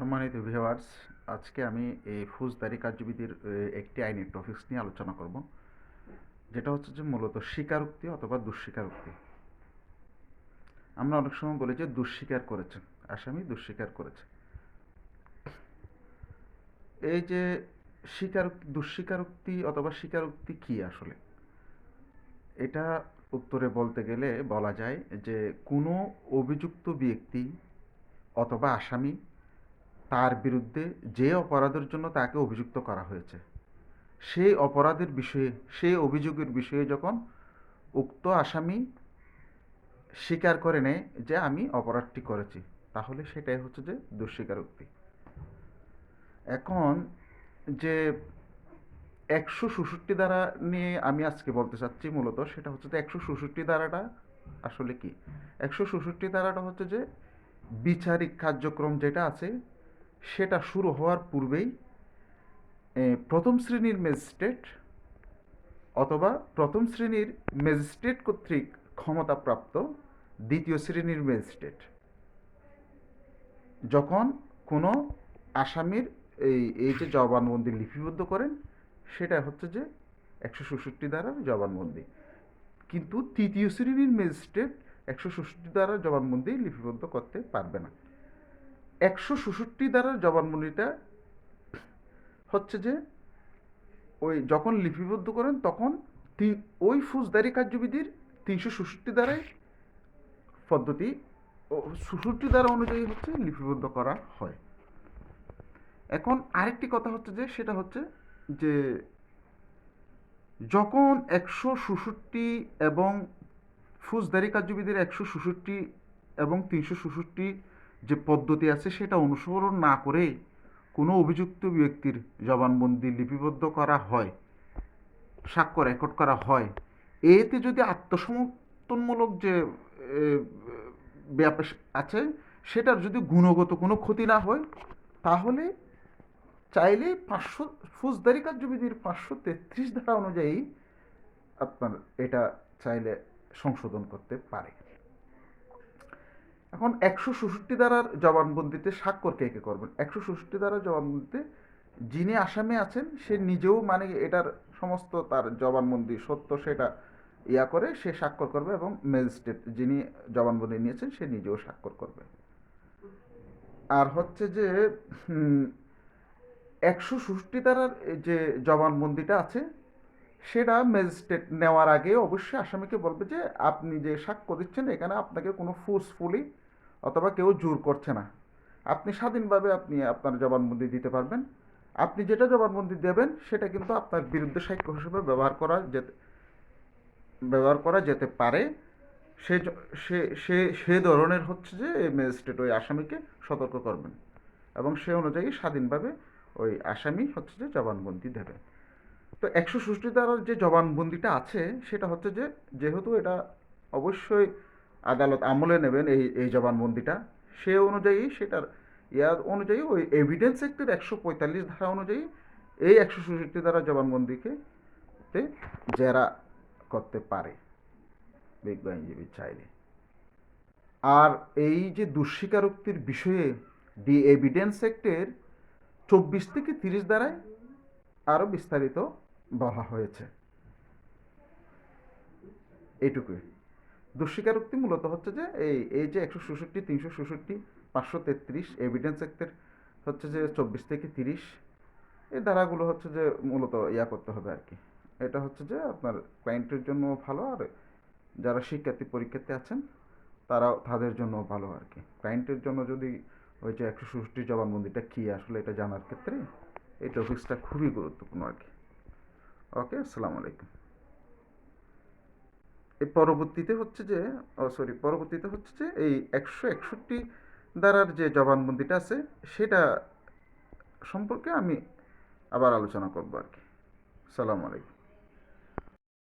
সম্মানিত ভিউয়ার্স আজকে আমি এই ফৌজদারি কার্যবিধির একটি আইনের টপিক্স নিয়ে আলোচনা করব। যেটা হচ্ছে যে মূলত স্বীকারোক্তি অথবা দুঃস্বীকারোক্তি। আমরা অনেক সময় বলি যে দুঃস্বীকার করেছেন, আসামি দুঃস্বীকার করেছে। এই যে স্বীকার, দুঃস্বীকারোক্তি অথবা স্বীকারোক্তি কি আসলে? এটা উত্তরে বলতে গেলে বলা যায় যে কোনো অভিযুক্ত ব্যক্তি অথবা আসামি তার বিরুদ্ধে যে অপরাধের জন্য তাকে অভিযুক্ত করা হয়েছে। সেই অপরাধের বিষয়ে, সেই অভিযোগের বিষয়ে যখন উক্ত আসামি স্বীকার করে নেয় যে আমি অপরাধটি করেছি, তাহলে সেটাই হচ্ছে যে দুঃস্বীকারোক্তি এখন যে একশো ষষট্টি ধারা নিয়ে আমি আজকে বলতে চাচ্ছি মূলত, সেটা হচ্ছে যে একশো ষষট্টি ধারাটা আসলে কি? একশো ষষট্টি ধারাটা হচ্ছে যে বিচারিক কার্যক্রম যেটা আছে সেটা শুরু হওয়ার পূর্বেই প্রথম শ্রেণির ম্যাজিস্ট্রেট অথবা প্রথম শ্রেণির ম্যাজিস্ট্রেট কর্তৃক ক্ষমতাপ্রাপ্ত দ্বিতীয় শ্রেণির ম্যাজিস্ট্রেট। যখন কোনো আসামির এই এই যে জবানবন্দি লিপিবদ্ধ করেন, সেটা হচ্ছে যে একশো ষষট্টি ধারার জবানবন্দি। কিন্তু তৃতীয় শ্রেণির ম্যাজিস্ট্রেট একশো ষষট্টি ধারার জবানবন্দি লিপিবদ্ধ করতে পারবে না। একশো ষষট্টি ধারার জবানবন্দিটা হচ্ছে যে ওই যখন লিপিবদ্ধ করেন তখন তি- ওই ফৌজদারি কার্যবিধির তিনশো ষষট্টি ধারায় পদ্ধতি ষষট্টি ধারা অনুযায়ী হচ্ছে লিপিবদ্ধ করা হয়। এখন আরেকটি কথা হচ্ছে যে, সেটা হচ্ছে যে যখন একশো ষষট্টি এবং ফৌজদারি কার্যবিধির একশো ষষট্টি এবং তিনশো ষষট্টি যে পদ্ধতি আছে সেটা অনুসরণ না করে কোনো অভিযুক্ত ব্যক্তির জবানবন্দি লিপিবদ্ধ করা হয় সাক্ষ্য রেকর্ড করা হয়, এতে যদি আত্মসমর্থনমূলক যে ব্যাপার আছে, সেটার যদি গুণগত কোনো ক্ষতি না হয়, তাহলে চাইলে পাঁচশো, ফৌজদারি কার্যবিধির পাঁচশো তেত্রিশ ধারা অনুযায়ী আপনার এটা চাইলে সংশোধন করতে পারে। এখন একশো ষষট্টি ধারার জবানবন্দিতে স্বাক্ষর কে কে করবেন? একশো ষষট্টি ধারার জবানবন্দিতে যিনি আসামে আছেন, সে নিজেও মানে এটার সমস্ত তার জবানবন্দি সত্য সেটা ইয়া করে সে স্বাক্ষর করবে এবং ম্যাজিস্ট্রেট যিনি জবানবন্দি নিয়েছেন, সে নিজেও স্বাক্ষর করবে। আর হচ্ছে যে একশো ষষ্ঠি ধারার যে জবানবন্দিটা আছে, সেটা ম্যাজিস্ট্রেট নেওয়ার আগে অবশ্যই আসামিকে বলবে যে, আপনি যে সাক্ষ্য দিচ্ছেন, এখানে আপনাকে কোনো ফোর্সফুলি অথবা কেউ জোর করছে না। আপনি স্বাধীনভাবে আপনি আপনার জবানবন্দি দিতে পারবেন। আপনি যেটা জবানবন্দি দেবেন, সেটা কিন্তু আপনার বিরুদ্ধে সাক্ষ্য হিসেবে ব্যবহার করা যেতে, ব্যবহার করা যেতে পারে। সে সে সে সে ধরনের হচ্ছে যে ম্যাজিস্ট্রেট ওই আসামিকে সতর্ক করবেন এবং সে অনুযায়ী স্বাধীনভাবে ওই আসামি হচ্ছে যে জবানবন্দি দেবে। তো একশো ষষ্ঠী ধারার যে জবানবন্দিটা আছে, সেটা হচ্ছে যে, যেহেতু এটা অবশ্যই আদালত আমলে নেবেন এই এই জবানবন্দিটা। সে অনুযায়ী সেটার ইয়া অনুযায়ী ওই এভিডেন্স অ্যাক্টের একশো পঁয়তাল্লিশ ধারা অনুযায়ী এই একশো ষষ্ঠী ধারা জবানবন্দিকে জেরা করতে পারে। বিজ্ঞ আইনজীবী চাইলে। আর এই যে দুঃস্বীকারোক্তির বিষয়ে ডি এভিডেন্স অ্যাক্টের চব্বিশ থেকে তিরিশ ধারায় আরও বিস্তারিত বলা হয়েছে। এইটুকুই। দুঃস্বীকারোক্তি মূলত হচ্ছে যে এই এই যে একশো ষষট্টি তিনশো ষষট্টি পাঁচশো তেত্রিশ, এভিডেন্স অ্যাক্টের হচ্ছে যে চব্বিশ থেকে তিরিশ, এই ধারাগুলো হচ্ছে যে মূলত ইয়া করতে হবে আর কি। এটা হচ্ছে যে আপনার ক্লায়েন্টের জন্য ভালো আর যারা শিক্ষার্থী পরীক্ষার্থী আছেন, তারাও তাদের জন্য ভালো আর কি। ক্লায়েন্টের জন্য যদি ওই যে একশো ষষ্ঠী জবানবন্দিটা কী আসলে এটা জানার ক্ষেত্রে, এই টপিক্সটা খুবই গুরুত্বপূর্ণ আর কি। ওকে আসসালামু আলাইকুম। পরবর্তীতে হচ্ছে যে, ও সরি, পরবর্তীতে হচ্ছে যে, এই একশো একষট্টি দ্বারার যে জবানবন্দিটা আছে, সেটা সম্পর্কে আমি আবার আলোচনা করব আর কি। সালাম আলাইকুম।